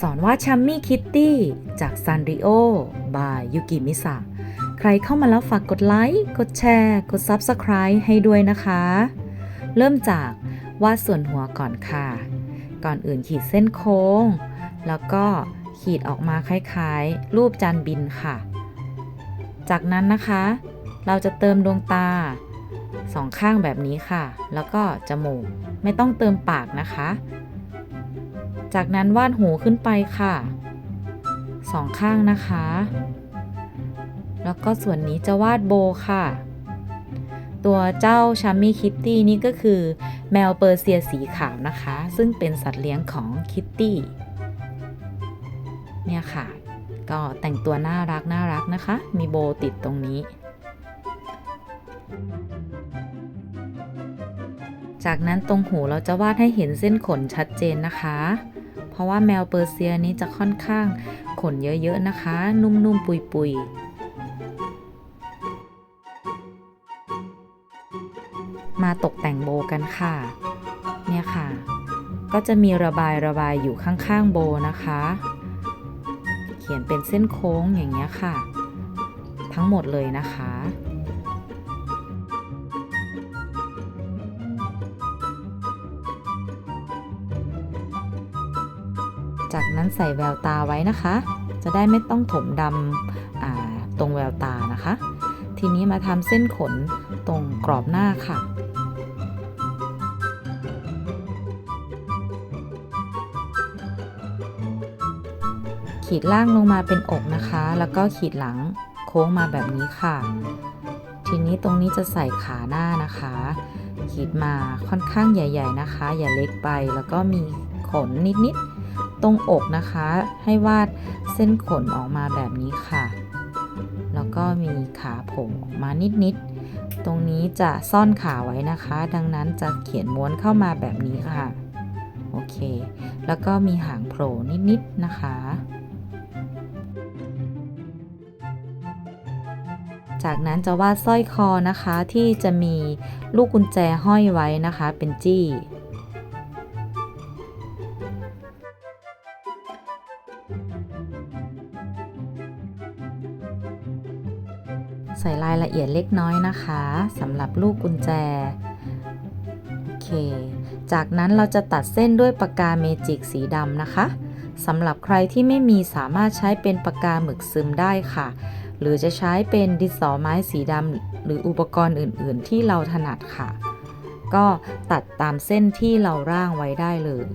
สอนว่าชัมมี่คิตตี้จากซันริโอบายยูกิมิสะใครเข้ามาแล้วฝากกดไลค์ กดแชร์ กด Subscribe ให้ด้วยนะคะ เริ่มจากวาดส่วนหัวก่อนค่ะ ก่อนอื่นขีดเส้นโค้ง แล้วก็ขีดออกมาคล้ายๆ รูปจานบินค่ะ จากนั้นนะคะ เราจะเติมดวงตาสองข้างแบบนี้ค่ะ แล้วก็จมูก ไม่ต้องเติมปากนะคะ จากนั้นวาดหูขึ้นไปค่ะสองข้างนะคะ แล้วก็ส่วนนี้จะวาดโบค่ะ ตัวเจ้าชัมมี่คิตตี้นี่ก็คือ แมวเปอร์เซียสีขาวนะคะ ซึ่งเป็นสัตว์เลี้ยงของคิตตี้เนี่ยค่ะ ก็แต่งตัวน่ารักน่ารักนะคะ มีโบติดตรงนี้ จากนั้นตรงหูเราจะวาดให้เห็นเส้นขนชัดเจนนะคะ เพราะว่าแมวเปอร์เซียนี้จะค่อนข้างขนเยอะๆนะคะ นุ่มๆ ปุยๆมาตกแต่งโบกันค่ะ เนี่ยค่ะ ก็จะมีระบายระบายอยู่ข้างๆโบนะคะ เขียนเป็นเส้นโค้งอย่างเงี้ยค่ะ ทั้งหมดเลยนะคะ จากนั้นใส่แววตาไว้นะคะ จะได้ไม่ต้องถมดำตรงแววตานะคะ ทีนี้มาทำเส้นขนตรงกรอบหน้าค่ะขีดล่างลงมาเป็นอกนะคะ แล้วก็ขีดหลังโค้งมาแบบนี้ค่ะ ทีนี้ตรงนี้จะใส่ขาหน้านะคะ ขีดมาค่อนข้างใหญ่ ๆนะคะ อย่าเล็กไป แล้วก็มีขนนิดๆ ตรงอกนะคะ ให้วาดเส้นขนออกมาแบบนี้ค่ะ แล้วก็มีขาโผล่ออกมานิดๆ ตรงนี้จะซ่อนขาไว้นะคะ ดังนั้นจะเขียนม้วนเข้ามาแบบนี้ค่ะ โอเค แล้วก็มีหางโผล่นิดๆ นะคะจากนั้นจะวาดสร้อยคอนะคะที่จะมีลูกกุญแจห้อยไว้นะคะเป็นจี้ ใส่รายละเอียดเล็กน้อยนะคะสำหรับลูกกุญแจ โอเค จากนั้นเราจะตัดเส้นด้วยปากกาเมจิกสีดำนะคะสำหรับใครที่ไม่มีสามารถใช้เป็นปากกาหมึกซึมได้ค่ะ หรือจะใช้เป็นดินสอไม้สีดำหรืออุปกรณ์อื่น ๆ ที่เราถนัดค่ะ ก็ตัดตามเส้นที่เราร่างไว้ได้เลย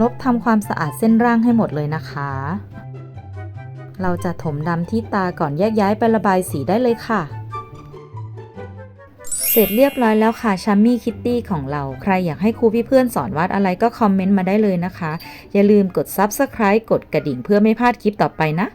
ลบทำความสะอาดเส้นร่างให้หมดเลยนะคะ เราจะถมดำที่ตาก่อนแยกย้ายไประบายสีได้เลยค่ะ เสร็จเรียบร้อยแล้วค่ะชัมมี่คิตตี้ของเรา ใครอยากให้ครูพี่เพื่อนสอนวาดอะไรก็คอมเมนต์มาได้เลยนะคะ อย่าลืมกด Subscribe กดกระดิ่งเพื่อไม่พลาดคลิปต่อไปนะ